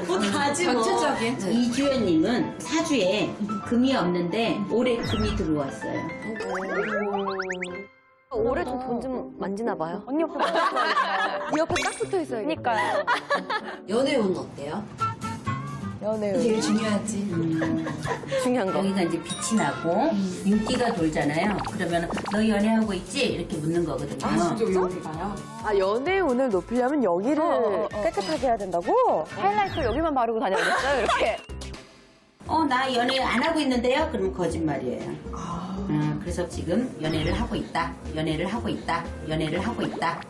다지 뭐. 전체적인. 이주연님은 사주에 금이 없는데 올해 금이 들어왔어요. 올해 좀 돈 좀 만지나 봐요. 언니 옆에. 네딱 붙어 있어요. 그니까요. 연애운 어때요? 연애운. 되게 중요하지. 중요한 거. 여기가 이제 빛이 나고 윤기가 돌잖아요. 그러면 너 연애하고 있지? 이렇게 묻는 거거든요. 여기가요? 아, 연애운을 높이려면 여기를 어, 깨끗하게 해야 된다고? 하이라이트 여기만 바르고 다녀야겠어요, 이렇게. 어, 나 연애 안 하고 있는데요? 그럼 거짓말이에요. 음, 그래서 지금 연애를 하고 있다. 연애를 하고 있다. 연애를 하고 있다.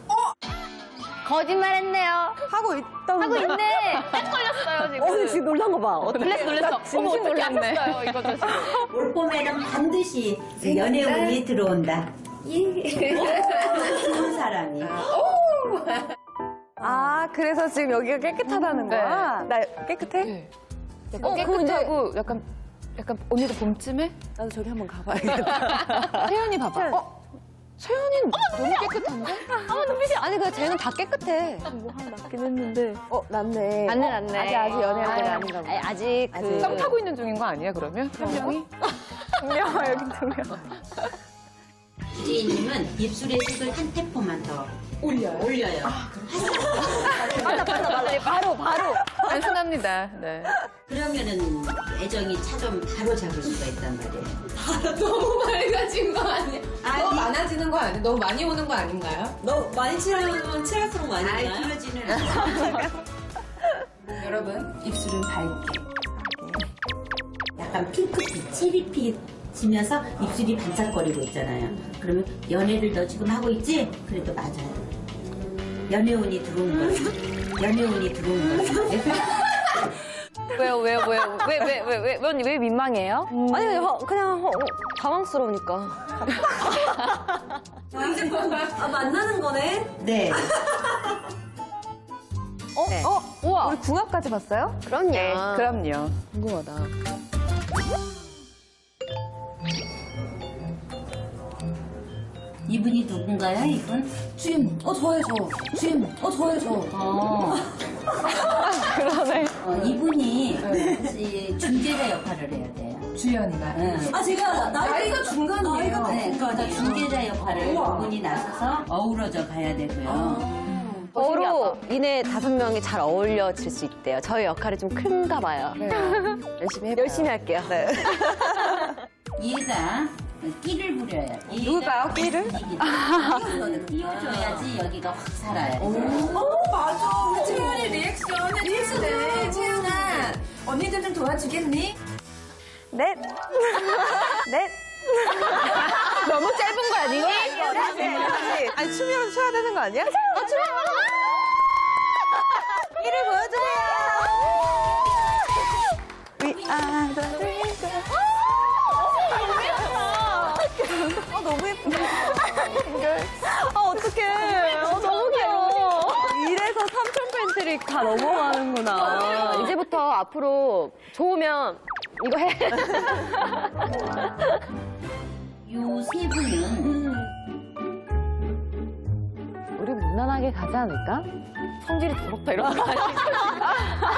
거짓말 했네요. 하고 있다고. 하고 있네. 딱 걸렸어요, 지금. 어, 지금 놀란 거 봐. 놀랬어, 놀랬어. 진심 놀랐네. 이거죠, 지금. 올 봄에는 반드시 그 연애운이 들어온다. 좋은 사람이. 아, 그래서 지금 여기가 깨끗하다는 거야? 나 깨끗해? 어, 깨끗하고 약간 약간 언니도 봄쯤에 나도 저기 한번 가봐야겠다. 세연이 봐봐. 어? 세연이는 너무 깨끗한데? 아, 눈빛이. 아니, 그 쟤는 다 깨끗해. 뭐 하나 났긴 했는데. 어, 났네. 맞네, 났네. 아직, 아직 연애할 때가 아닌가 보다. 아직 그. 썸 타고 있는 중인 거 아니야 그러면? 한 명이? 두 명, 여기 두 명. 주지님은 입술의 색을 한 테포만 더 올려요. 올려요. 맞아, 맞아, 맞아. 바로, 바로. 단순합니다. 네. 그러면은 애정이 차좀 바로 잡을 수가 있단 말이에요. 너무 맑아진 거 아니야? 아니. 너무 많아지는 거 아니야? 너무 많이 오는 거 아닌가요? 너 많이 칠하면 칠할수록 많이 아이, 나요? 않아요. 여러분, 입술은 밝게. 약간 핑크빛, 체리빛 지면서 입술이 반짝거리고 있잖아요. 그러면 연애를 너 지금 하고 있지? 그래도 맞아요. 연애운이 들어온 거지. 연애운이 들어온 거지. 왜요, 왜요, 왜요? 왜, 왜, 왜, 왜, 왜, 민망해요? 아니, 그냥, 그냥 어, 어, 당황스러우니까. 아, 만나는 거네? 네. 어? 네. 어? 우와. 우리 궁합까지 봤어요? 그럼요. 네, 그럼요. 궁금하다. 이분이 누군가요, 이분? 주임, 어, 저예요, 저. 주임, 어, 저예요, 저. 어. 그러네. 어, 이분이 이 중재자 역할을 해야 돼요. 주연이가. 응. 아, 제가 나이가, 중간이에요. 나이가 네, 그러니까 중재자 역할을 우와. 이분이 나서서 어우러져 가야 되고요. 서로 이내 다섯 명이 잘 어울려질 수 있대요. 저희 역할이 좀 큰가 봐요. 열심히 해봐요. 열심히 할게요. 네. 얘가 끼를 부려요. 누굴까요, 끼를? 띄워줘야지 여기가 확 살아요. 어, 맞아. 채연이 리액션 해주시네. 채연아, 언니들 좀 도와주겠니? 넷. 넷. 너무 짧은 거 아니니? 아니, 춤이라도 춰야 되는 거 아니야? 어, 춤! 끼를 보여주세요! We are the dreamers. 어, 너무 예쁘다. 아, 어떡해. 어, 너무 귀여워. 이래서 삼촌 팬트리 다 넘어가는구나. 이제부터 앞으로 좋으면 이거 해. 요 세 분은 우리 무난하게 가지 않을까? 성질이 더럽다 이런 거 아니야?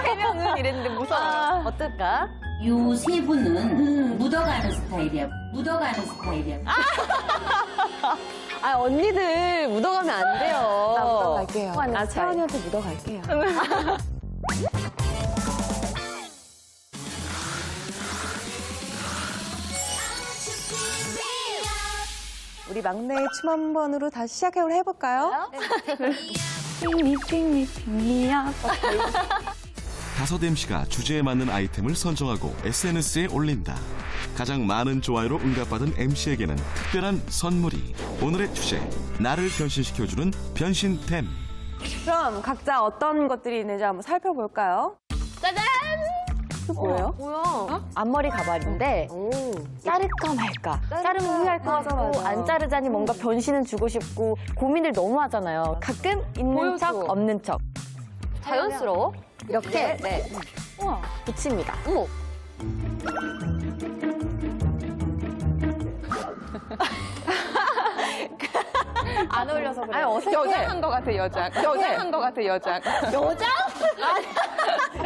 세 명은 이랬는데 무서워. 어떨까? 요 세 분은 묻어가는 스타일이야. 묻어가는 스타일이야. 아 언니들 묻어가면 안 돼요. 나 묻어갈게요. 아 채원이한테 묻어갈게요. 우리 막내의 춤 한 번으로 다시 시작을 해볼까요? 다섯 MC가 주제에 맞는 아이템을 선정하고 SNS에 올린다. 가장 많은 좋아요로 응답받은 MC에게는 특별한 선물이. 오늘의 주제, 나를 변신시켜주는 변신템. 그럼 각자 어떤 것들이 있는지 한번 살펴볼까요? 짜잔! 그 뭐예요? 뭐야? 앞머리 가발인데 자를까 말까. 자르면 후회할 것 맞아, 같고 맞아. 안 자르자니 뭔가 변신은 주고 싶고 고민을 너무 하잖아요. 가끔 있는 보여줘. 척 없는 척. 자연스러워. 이렇게 네. 붙입니다. 어머. 안 어울려서 그래. 아니, 어색해. 여장 한거 같아 여장. 여장 한거 같아 여장. 여장?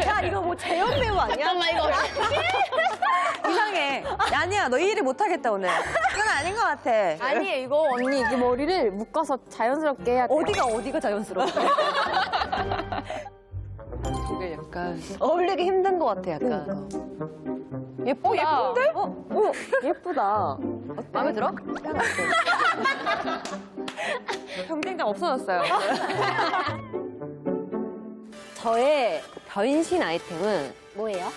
야, 이거 뭐 재현 배우 아니야? 잠깐만 이거 이상해. 아니야, 너 이 일을 못하겠다, 오늘. 이건 아닌 것 같아. 아니 이거 언니 이 머리를 묶어서 자연스럽게 해야 돼. 어디가, 어디가 자연스러워? 약간 어울리기 힘든 것 같아, 약간. 예쁘다. 예쁜데? 어, 어, 예쁘다. 마음에 들어? 경쟁장 없어졌어요. 저의 변신 아이템은 뭐예요?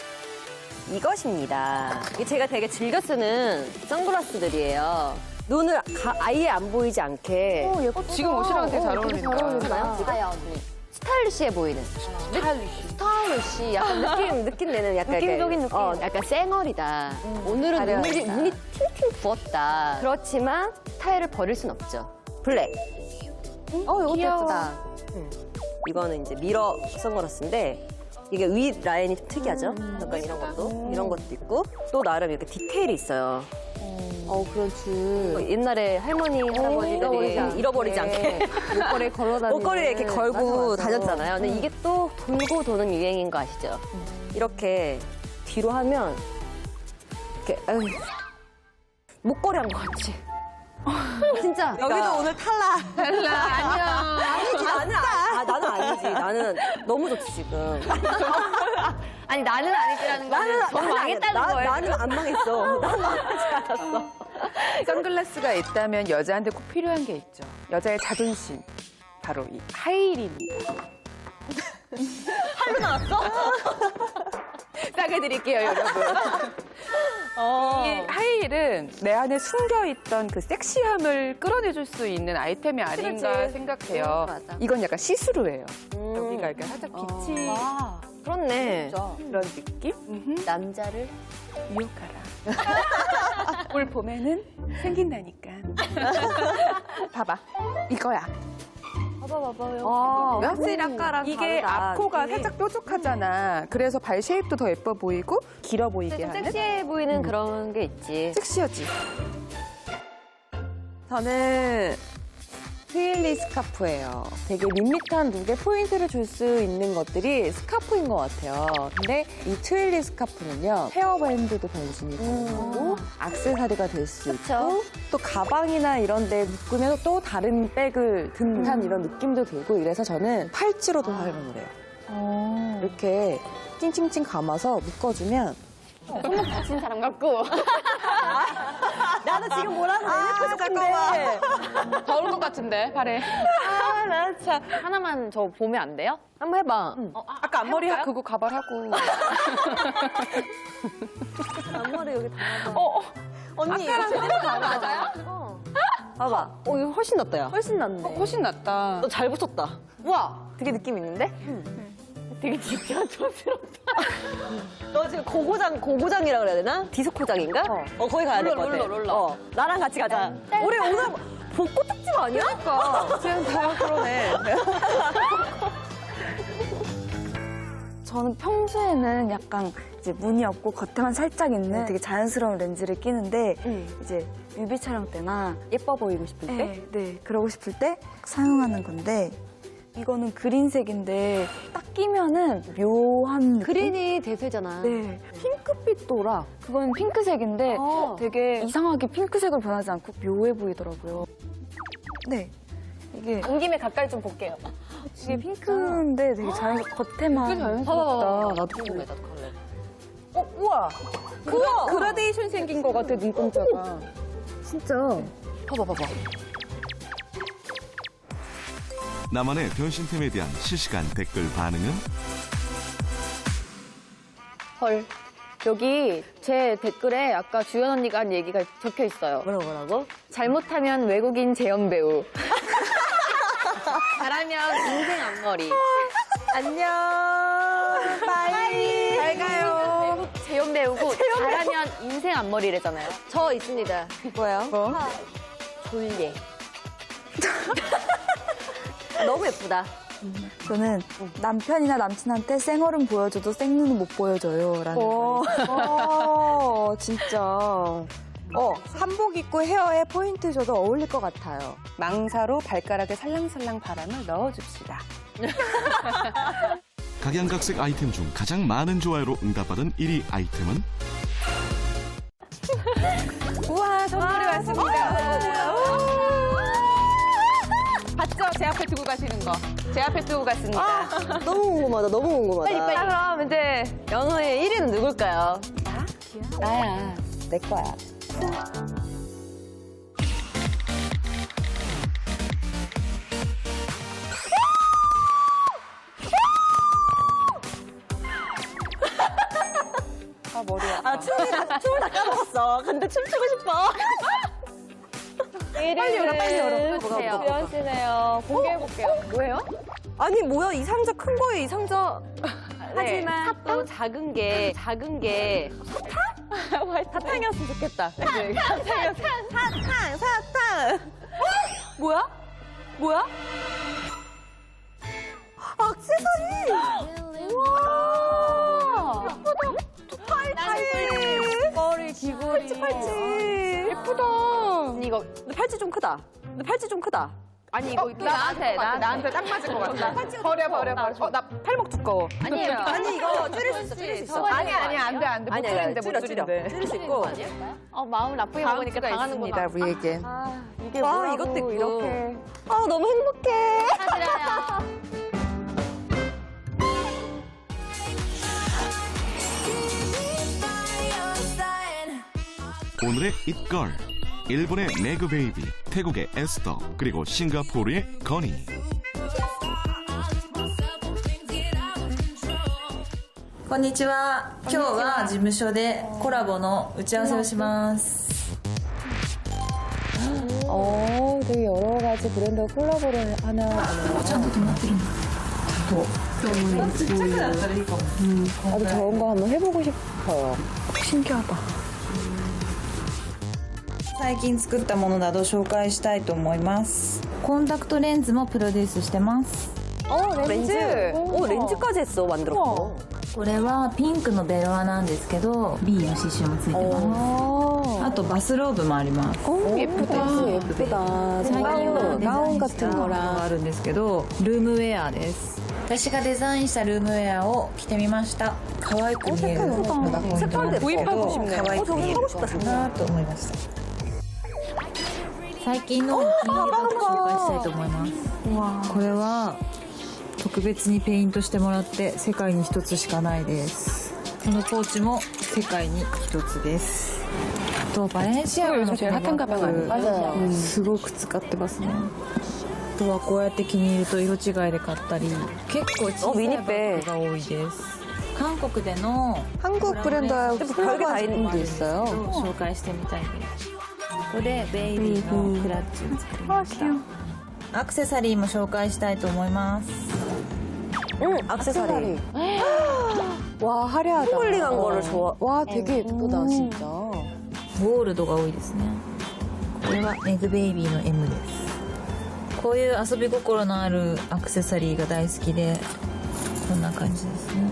이것입니다. 이게 제가 되게 즐겨 쓰는 선글라스들이에요. 눈을 가- 아예 안 보이지 않게 어, 예쁘다. 지금 옷이랑 되게 잘 어울린다. 잘 어울린다. 봐요, 언니. 스타일리시해 보이는. 스타일리시. 스타일리시. 약간 느낌, 느낌 내는 약간. 느낌적인 느낌. 어, 약간 쌩얼이다. 오늘은 눈이. 눈이 팅팅 부었다. 그렇지만 스타일을 버릴 순 없죠. 블랙. 어, 이것도 귀여워. 예쁘다. 음. 이거는 이제 미러 선글라스인데 이게 위 라인이 좀 특이하죠? 약간 이런 것도 이런 것도 있고 또 나름 이렇게 디테일이 있어요. 어 그런 줄. 옛날에 할머니 할아버지들이 잃어버리지 않게 목걸이 걸어다니는. 옷걸이에 이렇게 걸고 맞아, 맞아. 다녔잖아요. 근데 이게 또 돌고 도는 유행인 거 아시죠? 이렇게 뒤로 하면 이렇게 에휴, 목걸이 한 거 같이. 진짜. 여기도 오늘 탈락. 아니지 나는 아, 아, 나는 아니지. 나는 너무 좋지 지금. 아니 나는 아니지라는 거는 전 나는 망했다는 아니야. 나- 거예요. 나는 안 망했어. 난 망하지 않았어. 선글라스가 있다면 여자한테 꼭 필요한 게 있죠. 여자의 자존심. 바로 이 하이힐입니다. 할로 나왔어? 싸게 드릴게요, 여러분. 이 하이힐은 내 안에 숨겨있던 그 섹시함을 끌어내줄 수 있는 아이템이 아닌가 그치. 생각해요. 음, 맞아. 이건 약간 시스루예요. 음. 여기가 이렇게 살짝 빛이 그렇네. 그런 느낌? 남자를 유혹하라. 올 봄에는 생긴다니까. 봐봐. 이거야. 와, 확실히 아까랑 이게 다르다. 앞코가 느낌이. 살짝 뾰족하잖아. 그래서 발 쉐입도 더 예뻐 보이고 길어 보이게 좀 하는 섹시해 보이는 그런 게 있지. 섹시하지. 저는 트윌리 스카프예요. 되게 밋밋한 룩에 포인트를 줄 수 있는 것들이 스카프인 것 같아요. 근데 이 트윌리 스카프는요, 헤어밴드도 변신이 가능하고, 악세사리가 될 수 있고, 또 가방이나 이런 데 묶으면 또 다른 백을 든 듯한 이런 느낌도 들고, 이래서 저는 팔찌로도 활용을 해요. 이렇게 찡찡찡 감아서 묶어주면 다친 사람 같고 나도 지금 뭐라고 아, 잠깐만. 더울 것 같은데 발에. 하나만 저 보면 안 돼요? 한번 해봐. 어, 아, 아까 앞머리 그거 가발하고. 앞머리 여기 다. 어, 어. 언니, 제대로 다 맞아요? 어. 봐봐. 어, 이거 훨씬 낫다, 야. 훨씬 낫네. 훨씬 낫다. 너 잘 붙였다. 우와! 되게 느낌 있는데? 되게 진짜 촌스럽다. 너 지금 고고장, 고고장이라 그래야 되나? 디스코장인가? 어, 거기 가야 될 것 같아. 롤러, 롤러. 어, 나랑 같이 가자. 우리 오늘 복고 특집 아니야? 지금 다 그러네. 저는 평소에는 약간 이제 무늬 없고 겉에만 살짝 있는 되게 자연스러운 렌즈를 끼는데 이제 뮤비 촬영 때나 예뻐 보이고 싶을 때? 네, 네 그러고 싶을 때 사용하는 건데 이거는 그린색인데 딱 끼면은 묘한 느낌? 그린이 대세잖아. 네 핑크빛 도라 그건 핑크색인데 어. 되게 이상하게 핑크색으로 변하지 않고 묘해 보이더라고요. 네 이게 온 김에 가까이 좀 볼게요. 이게 핑크인데 되게 자연스럽 겉에만 봐봐. 나도 궁금해, 나도 갈래. 어, 우와. 그거 그라데이션 생긴 것 같아 눈동자가. 진짜 봐봐, 봐봐. 나만의 변신템에 대한 실시간 댓글 반응은 헐. 여기 제 댓글에 아까 주연 언니가 한 얘기가 적혀 있어요. 뭐라고, 뭐라고? 잘못하면 외국인 재연 배우. 잘하면 인생 앞머리. 안녕! 빠이! 잘 가요! 재연 배우고 잘하면 인생 앞머리래잖아요. 저 있습니다. 뭐예요? 졸예. 너무 예쁘다. 저는 남편이나 남친한테 쌩얼은 보여줘도 생눈은 못 보여줘요. 라는 거. 어, 진짜. 어, 한복 입고 헤어에 포인트 줘도 어울릴 것 같아요. 망사로 발가락에 살랑살랑 바람을 넣어줍시다. 각양각색 아이템 중 가장 많은 좋아요로 응답받은 1위 아이템은 우와, 선물이 왔습니다. 봤죠? 제 앞에 두고 가시는 거. 제 앞에 두고 갔습니다. 너무 궁금하다, 너무 궁금하다. 자, 그럼 이제 연호의 1위는 누굴까요? 나야. 내 거야. 아, 머리야. 아, 춤을 다, 춤을 다 까먹었어. 근데 춤추 뭐가, 뭐가, 뭐가. 주연 씨네요. 공개해볼게요. 뭐예요? 아니, 뭐야, 이 상자 큰 거에 이 상자. 네. 하지만 또 작은 게, 작은 게. 사탕? 사탕이었으면 좋겠다. 사탕, 사탕, 사탕. 뭐야? 뭐야? 액세서리! 우와! 예쁘다. 팔찌. 머리, 귀걸이. 팔찌. 예쁘다. 이거 근데 팔찌 좀 크다. 근데 팔찌 좀 크다. 아니, 이거 나한테, 나, 나한테 딱 맞을 것 같아. 버려, 버려, 버려. 어, 나 팔목 두꺼워. 아니에요. 아니 이거 줄일 수 있어. 줄일 수 있어. 아니, 아니, 안 돼, 안 돼. 못 아니 줄여 못 줄여. 줄이는데. 줄일 수 있고. 어, 마음 나쁘게 먹으니까 당하는구나. 우리에겐. 이게 와 이것도 있고. 이렇게. 아 너무 행복해. 오늘의 it걸 일본의 매그베이비 태국의 에스더 그리고 싱가포르의 거니 こんにちは。今日は事務所でコラボの打ち合わせをします。 어, 되게 여러 가지 브랜드와 콜라보를 하는. ちゃんと止まってるんだ。ちゃんと。ちっちゃくなったらいいかも。 나도 저런 거 한번 해보고 싶어요. 最近作ったものなど紹介したいと思います。コンタクトレンズもプロデュースしてます。 어 렌즈. 오 렌즈까지 했어 만들었어. これはピンクのベロアなんですけど、B の刺繍もついてます。あとバスローブもあります。 예쁘다. 예쁘다. 最近はデザ 가운 インした 같은 ものが 거랑. あるんですけどルームウェアです私がデザインしたルームウェアを着てみました可愛く見えるのがポイントなんですけど 구입하고 싶네요.可愛어 저거く見える 사고 싶다 か 진짜. なと思いました 最近のお気に入りバッグ紹介したいと思いますこれは特別にペイントしてもらって世界に一つしかないですこのポーチも世界に一つですあとバレンシアガのこのバッグ 맞아요. すごく使ってますねあとはこうやって気に入ると色違いで買ったり結構小さいバッグが多いです韓国での 한국 브랜드와 별게 다 있는 거 콜라보도 있어요. 紹介してみたいです ここでベイビーのクラッチを作りましたアクセサリーも紹介したいと思います 응 액세서리. 와, 화려하다. 홀링한 거를 좋아. 와, 되게 예쁘다, 진짜. ゴールドが多いですねこれはメグベイビーの M ですこういう遊び心のあるアクセサリーが大好きでこんな感じですね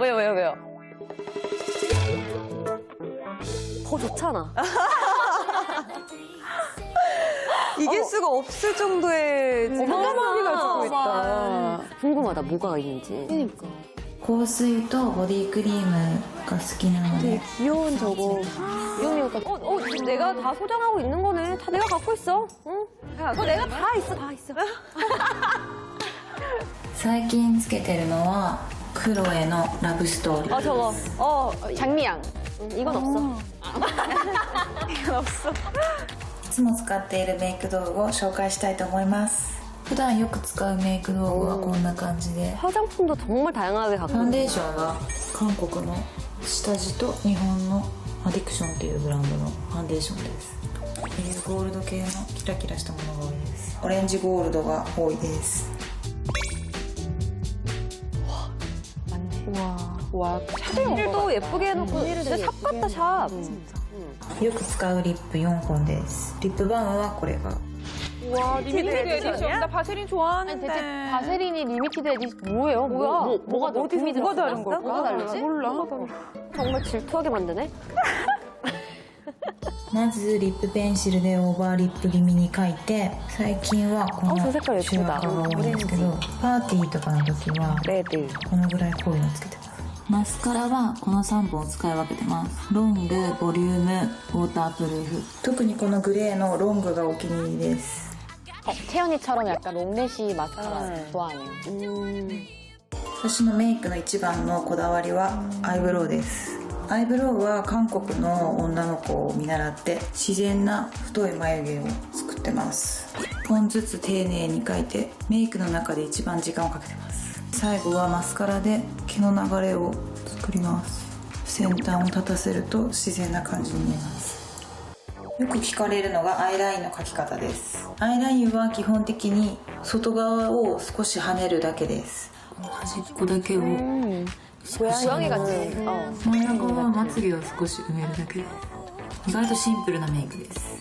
왜요, 왜요, 왜요? 더 좋잖아. 이길 수가 없을 정도의 어마어마하게 가지고 있다. 궁금하다 뭐가 있는지. 香水とボディクリームが好きなので 귀여운 저거. 어, 어, 내가 다 소장하고 있는 거네. 다 내가 갖고 있어. 응? 야, 그거 내가 다 있어, 다 있어. 最近つけてるのは クロエのラブストーリー 어, 저거. 어, 장미양. 응, 이건 없어. いつも使っているメイク道具を紹介したいと思います普段よく使うメイク道具はこんな感じで 화장품도 정말 다양하게 フ 갖고 ァン 있는 デーションは韓国の下地と日本のアディクションっていうブランドのファンデーションですこういうゴールド系のキラキラしたものが多いですオレンジゴールドが多いです 와, 샵에 온 도 거. 예쁘게 해놓고 진짜 샵 같다 샵. よく使うリップ4本ですリップバームはこれが 와, 리미티드 에디션. 나 바세린 아니 좋아하는데. 대체 바세린이 리미티드 에디션 뭐예요? 뭐야? 뭐, 뭐가 더 어디서 금이 뭐가 들었어? 다른 걸까? 뭐가 다르지? 몰라. 정말 질투하게 만드네. まずリップペンシルでオーバーリップ気味に描いて最近はこのあその世界中やってた赤が多いんですけどパーティーとかの時は 레드. このぐらい濃いのつけてますマスカラはこの3本を使い分けてますロングボリュームウォータープルーフ特にこのグレーのロングがお気に入りです 어, 태연이처럼 약간 롱래시 마스카라 좋아하네요. 私のメイクの一番のこだわりはアイブロウです。アイブロウは韓国の女の子を見習って自然な太い眉毛を作ってます。1本ずつ丁寧に描いてメイクの中で一番時間をかけてます。最後はマスカラで毛の流れを作ります。先端を立たせると自然な感じに見えます。よく聞かれるのがアイラインの描き方です。アイラインは基本的に外側を少し跳ねるだけです。端っこだけを 고양이 같은. 어. 真ん中はまつげを少し埋めるだけです意外とシンプルなメイクです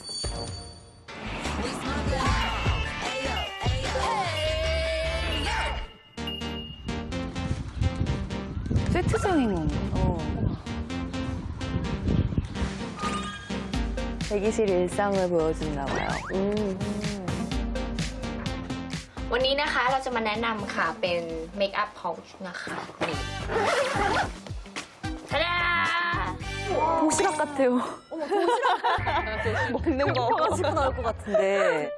세트장인 건가? 대기실 일상을 보여준나 봐요. วันนี้นะคะเราจะมาแนะนำค่ะเป็นเมคอัพพาวช์นะคะนี่ทะดา 도시락 같아요. 먹는 거 가지고 나올 것 같은데.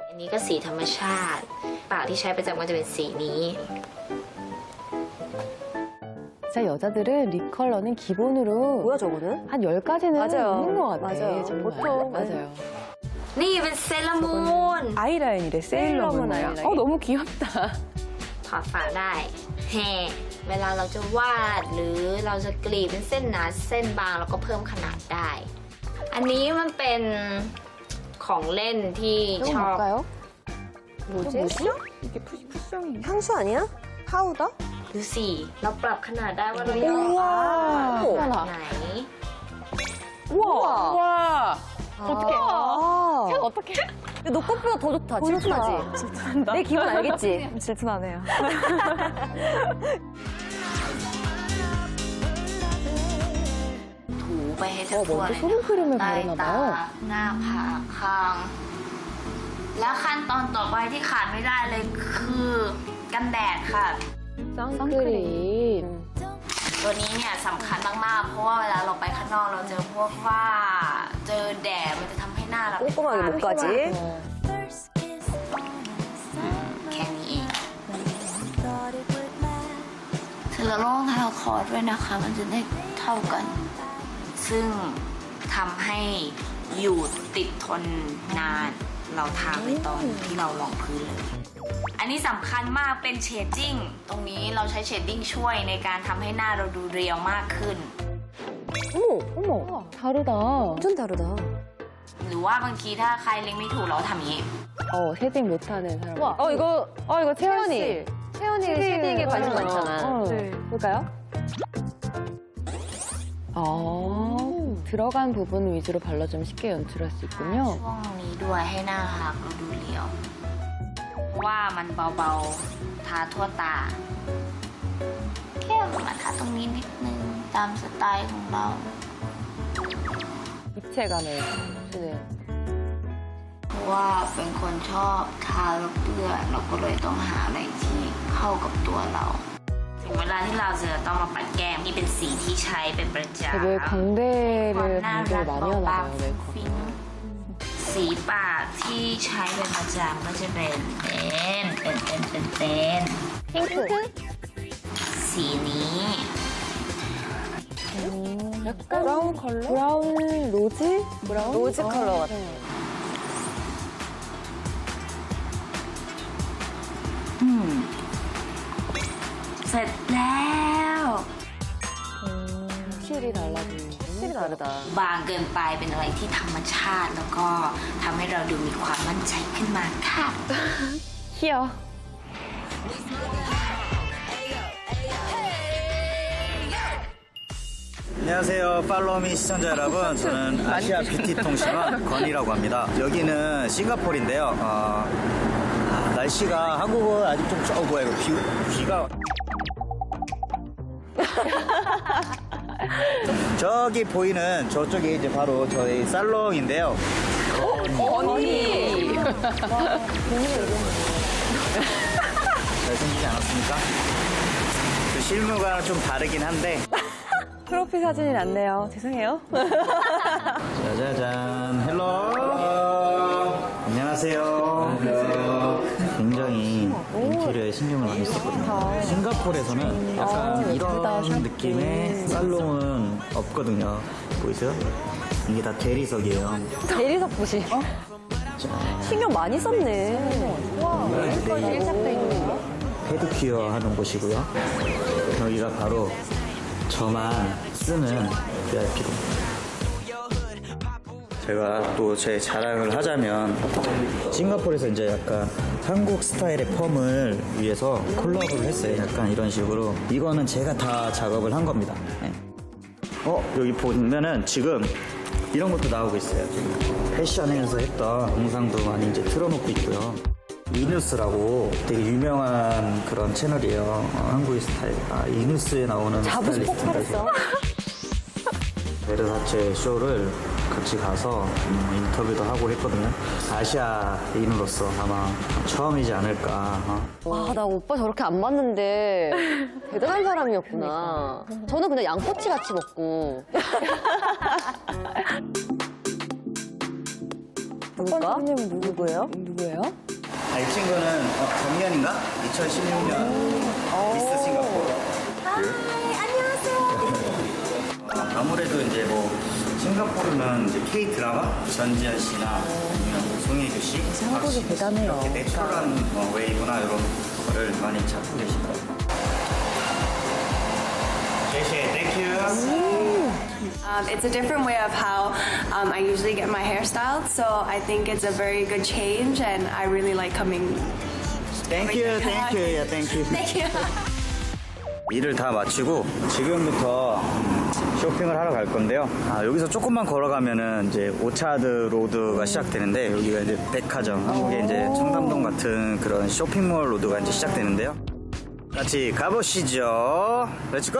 อันนี้ก็สีธรรมชาติ ปากที่ใช้ประจำก็จะเป็นสีนี้ 진짜 여자들은 립 컬러는 기본으로 뭐야 저거는? 한 10가지는 맞아요. 있는 것 같아. 맞아요. 정말. 보통. 맞아요. นี่เป็นเซรามูน 아이라인이래, 세일러문 세일러문 아이라인. 아이라인. 어, 너무 귀엽다. ถอดฝาได้แฮเวลาเราจะวาดหรือเราจะกรีดเป็นเส้นหนาเส้นบางเราก็เพิ่มขนาดได้ อันนี้มันเป็นของเล่นที่ช 이건 อบ 뭘까요? 뭐지? 이게 푸시, 푸성이. 향수 아니야? 파우더? ดูสิเราปรับขนาดได้ว่าเราอยาก 우와. แบบไหน 우와. 우와. 어떡해. 아. 어떻게? 근데 너 것보다 더 좋다. 질투나지? 내 기분 알겠지? 질투나네요. ถูไปให้ทั่ว 어, เลย 먼저 소금크림을 ใต้ 바르나 ตา 봐요. หน้าผากคาง แล้วขั้นตอนต่อไปที่ขาดไม่ได้เลยคือกันแดดค่ะ 선크림. ตัวนี้เนี่ยสำคัญมาก ๆ เพราะว่าเวลาเราไปข้างนอกเราเจอพวกว่า เจอแดดมันจะทำให้ห น้าเรา 꼼꼼하게 못 가지? แค่นี้เองเสร็จแล้วลองทาคอร์ดด้วยนะคะ มันจะได้เท่ากัน ซึ่งทำให้อยู่ติดทนนาน เราทาไปตอนที่เราลองพื้นเลย อันนี้สำคัญมากเป็นเชดดิ้ง ตรงนี้เราใช้เชดดิ้งช่วยในการทำให้หน้าเราดูเรียวมากขึ้น 어머, 어머, 다르다. 완전 다르다. หรือว่าบางทีถ้าใครเล็งไม่ถูกเราก็ทำอย่างนี้ 어, 쉐딩 못하는 사람. 와, 어 이거 어, 이거 채연 씨. 채연이 쉐딩에 관심 많잖아. 어. 네. 볼까요? 아, 들어간 부분 위주로 발라주면 쉽게 연출할 수 ช่ 있군요. วงนี้ด้วยให้หน้าหากเราดูเรียว ว่ามันเบาๆ ทาทั่วตา แค่มาทาตรงนี้นิดนึง ตามสไตล์ของเรา 입체감을 주는. เพราะว่าเป็นคนชอบทาแล้วเปื้อนเราก็เลยต้องหาอะไรที่เข้ากับตัวเรา ถึงเวลาที่เราจะต้องมาปัดแก้มนี่เป็นสีที่ใช้เป็นประจำ 되게 ความ 광대를 น่า 강조를 รัก 많이 เบา 하나 ๆ 봐요, ฟุ้ง 메이크업. ฟิ้งสีปากที่ใช้เป็นประจำก็จะเป็นเป็นเป็นเป็นเป็นเป็น 핑크. สีนี้ 약간 브라운 컬러? 브라운 로즈? 브라운? 로즈 컬러 같아. อืมเสร็จแล้ว 실이 달라 보이는. 확실히 다르다. บางเกินไปเป็นอะไรที่ธรรมชาติ แล้วก็ทำให้เราดูมีความมั่นใจขึ้นมาค่ะ 희어. 안녕하세요. 팔로미 시청자 여러분. 저는 아시아 뷰티 통신원 건이라고 합니다. 여기는 싱가포르인데요. 어, 아, 날씨가 한국은 아직 좀 좁고 뭐야 이거 비, 비가 저기 보이는 저쪽이 이제 바로 저희 살롱인데요. 언니. 잘생기지 않았습니까? 그 실물과는 좀 다르긴 한데 프로필 사진이 낫네요. 죄송해요. 짜자잔, 헬로. 안녕하세요. 굉장히 인테리어에 신경을 많이 썼거든요. 싱가포르에서는 약간 이런 느낌의 살롱은 없거든요. 보이세요? 이게 다 대리석이에요. 대리석 보시. 신경 많이 썼네. 와, 여기까지 일작도 있네. 페디큐어 하는 곳이고요. 여기가 바로 저만 쓰는 VIP로. 제가 또 제 자랑을 하자면 싱가포르에서 이제 약간 한국 스타일의 펌을 위해서 콜라보를 했어요. 약간 이런 식으로. 이거는 제가 다 작업을 한 겁니다. 네. 어, 여기 보면은 지금 이런 것도 나오고 있어요. 지금 패션에서 했던 영상도 많이 이제 틀어놓고 있고요. 이누스라고 되게 유명한 그런 채널이에요. 어, 한국의 스타일. 아, 이누스에 나오는 자부심 스타일리스트입니다, 폭발했어. 베르사체 쇼를 같이 가서 음, 인터뷰도 하고 했거든요. 아시아인으로서 아마 처음이지 않을까. 어. 와, 나 오빠 저렇게 안 봤는데 대단한 사람이었구나. 저는 그냥 양꼬치 같이 먹고. 누굴까? 손님은 누구예요? 누구예요? 아, 이 친구는 어, 작년인가? 2016년 미스 싱가포르. 안녕하세요. 아무래도 이제 뭐 싱가포르는 이제 K 드라마 전지현 씨나 아니면 송혜교 씨, 한국이 대단해요. 이렇게 내추럴한 어, 웨이브나 이런 거를 많이 찾고 계시더라고요. 제시, 땡큐. Um, it's a different way of how um, I usually get my hair styled, so I think it's a very good change, and I really like coming. 땡큐, 땡큐, 야, 땡큐. Thank you. 일을 다 마치고 지금부터 음, 쇼핑을 하러 갈 건데요. 아, 여기서 조금만 걸어가면은 이제 오차드 로드가 시작되는데 여기가 이제 백화점, 한국의 이제 청담동 같은 그런 쇼핑몰 로드가 이제 시작되는데요. 같이 가보시죠. 렛츠고!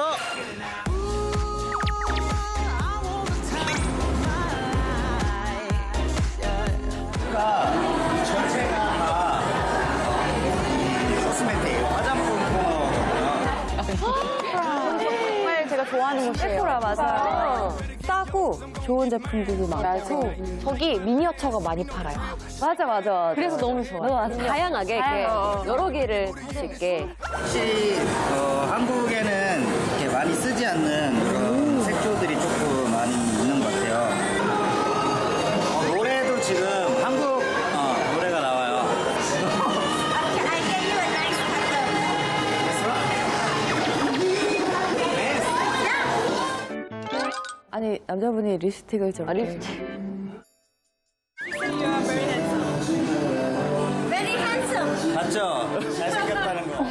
전체가 다 코스메틱, 화장품 코너거든요. 정말 제가 좋아하는 곳이에요. 세포라 맞아요. 싸고 좋은 제품들도 많고. 저기 미니어처가 많이 팔아요. 맞아, 맞아. 그래서 너무 좋아요. 다양하게 이렇게 다양하게. 여러 개를 살 수 있게. 혹시 어, 한국에는 이렇게 많이 쓰지 않는 그런 아니 남자분이 립스틱을 저렇게. 아, 립스틱. 맞죠? 잘생겼다는 거.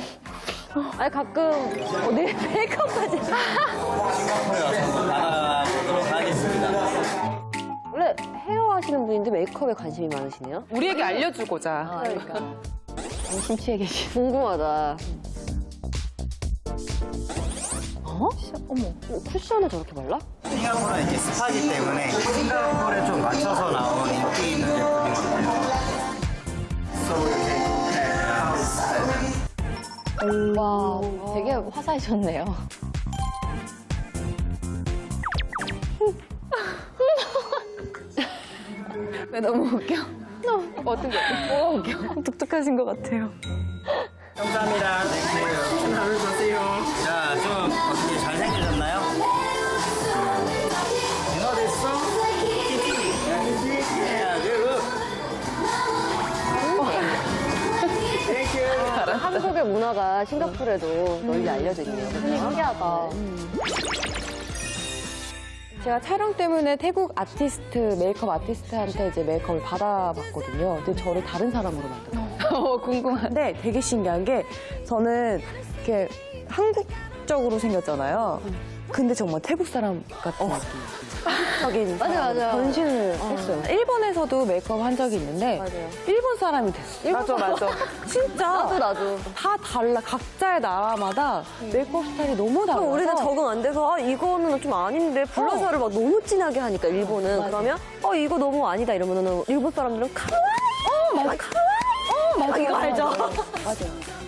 아니, 가끔, 어, 내 메이크업까지. 한번 받아보도록 하겠습니다. 원래 헤어 하시는 분인데 메이크업에 관심이 많으시네요? 우리에게 알려주고자. 아, 그러니까. 심취해 계시. 궁금하다. 어? 어머, 어, 쿠션을 저렇게 발라? 싱가포르는 이제 스파기 때문에 싱가포르에 좀 맞춰서 나온 인기 있는 제품인 것 같아요. 와, 되게 화사해졌네요. 왜 너무 웃겨? 어떻게, 뭐가 웃겨? 독특하신 것 같아요. 감사합니다. 땡큐. 하루 좋세요. 자, 좀 어떻게 잘생기셨나요? 한국의 문화가 싱가포르에도 널리 알려져 있네요. 그죠? 신기하다. 제가 촬영 때문에 태국 아티스트, 메이크업 아티스트한테 이제 메이크업을 받아봤거든요. 근데 저를 다른 사람으로 만들어요. 어, 궁금한데. 근데 되게 신기한 게 저는 이렇게 한국적으로 생겼잖아요. 근데 정말 태국 사람 같은 느낌. 하긴 맞아, 맞아. 변신을 했어요. 일본에서도 메이크업 한 적이 있는데 맞아요. 일본 사람이 됐어. 맞아, 맞아. 진짜 나도 나도. 다 달라. 각자의 나라마다 메이크업 스타일이 너무 달라서 우리는 적응 안 돼서 아 이거는 좀 아닌데 블러셔를 막 너무 진하게 하니까 일본은 그러면 어 이거 너무 아니다 이러면은 일본 사람들은 카와이 어 맞아 카와이 어 맞아 이거 알죠 맞아요.